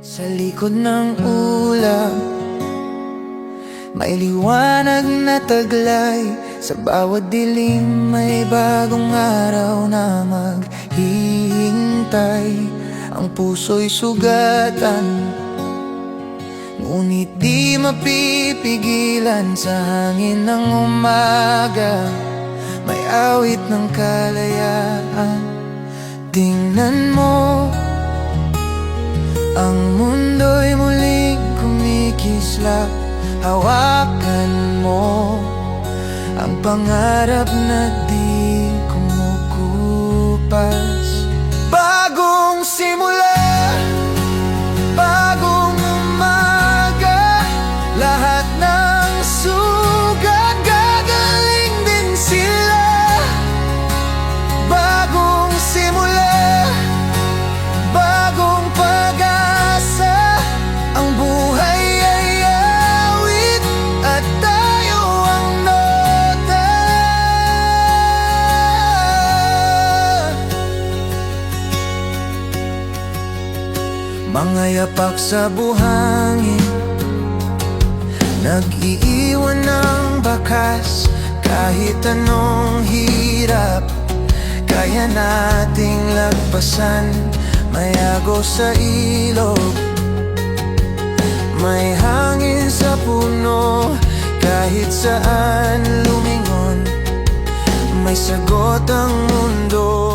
Sa likod ng ulap May liwanag na taglay. Sa bawat dilim may bagong araw na maghihintay. Ang puso'y sugatan Ngunit di mapipigilan. Sa hangin ng umaga May awit ng kalayaan. Tingnan mo Ang mundo'y muling kumikislap Hawakan mo Ang pangarap na Mga yapak sa buhangin. Nag-iiwan ng bakas Kahit anong hirap. Kaya nating lagpasan May agos sa ilog. May hangin sa puno Kahit saan lumingon. May sagot ang mundo